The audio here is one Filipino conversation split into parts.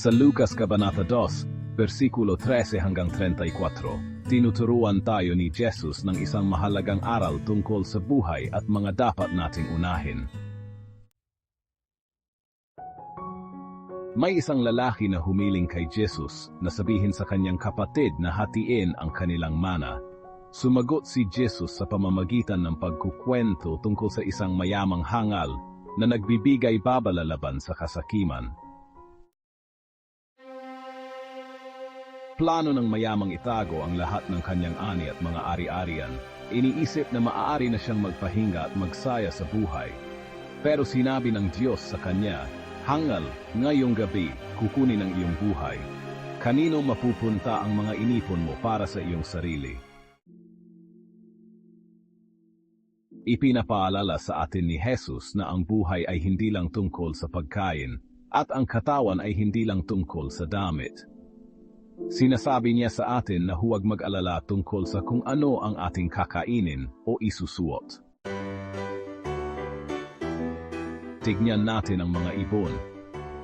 Sa Lucas Kabanata 2, versikulo 13 hanggang 34, tinuturuan tayo ni Jesus ng isang mahalagang aral tungkol sa buhay at mga dapat nating unahin. May isang lalaki na humiling kay Jesus na sabihin sa kanyang kapatid na hatiin ang kanilang mana. Sumagot si Jesus sa pamamagitan ng pagkukwento tungkol sa isang mayamang hangal na nagbibigay babalalaban sa kasakiman. Plano ng mayamang itago ang lahat ng kanyang ani at mga ari-arian. Iniisip na maaari na siyang magpahinga at magsaya sa buhay. Pero sinabi ng Diyos sa kanya, Hangal, ngayong gabi, kukunin ang iyong buhay. Kanino mapupunta ang mga inipon mo para sa iyong sarili? Ipinapaalala sa atin ni Jesus na ang buhay ay hindi lang tungkol sa pagkain at ang katawan ay hindi lang tungkol sa damit. Sinasabi niya sa atin na huwag mag-alala tungkol sa kung ano ang ating kakainin o isusuot. Tignan natin ang mga ibon.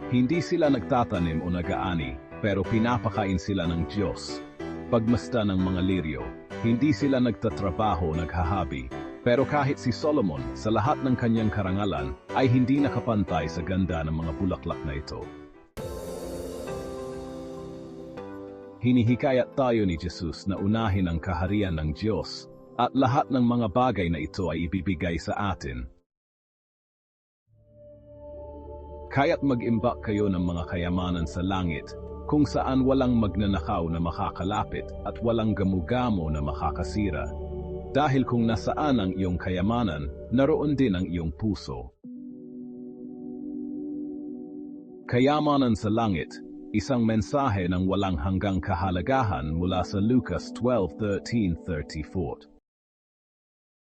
Hindi sila nagtatanim o nagaani, pero pinapakain sila ng Diyos. Pagmasta ng mga liryo, hindi sila nagtatrabaho o naghahabi, pero kahit si Solomon sa lahat ng kanyang karangalan ay hindi nakapantay sa ganda ng mga bulaklak na ito. Hinihikayat tayo ni Jesus na unahin ang kaharian ng Diyos at lahat ng mga bagay na ito ay ibibigay sa atin. Kaya't mag-imbak kayo ng mga kayamanan sa langit kung saan walang magnanakaw na makakalapit at walang gamugamo na makakasira. Dahil kung nasaan ang iyong kayamanan, naroon din ang iyong puso. Kayamanan sa langit, isang mensahe ng walang hanggang kahalagahan mula sa Lucas 12:13-34.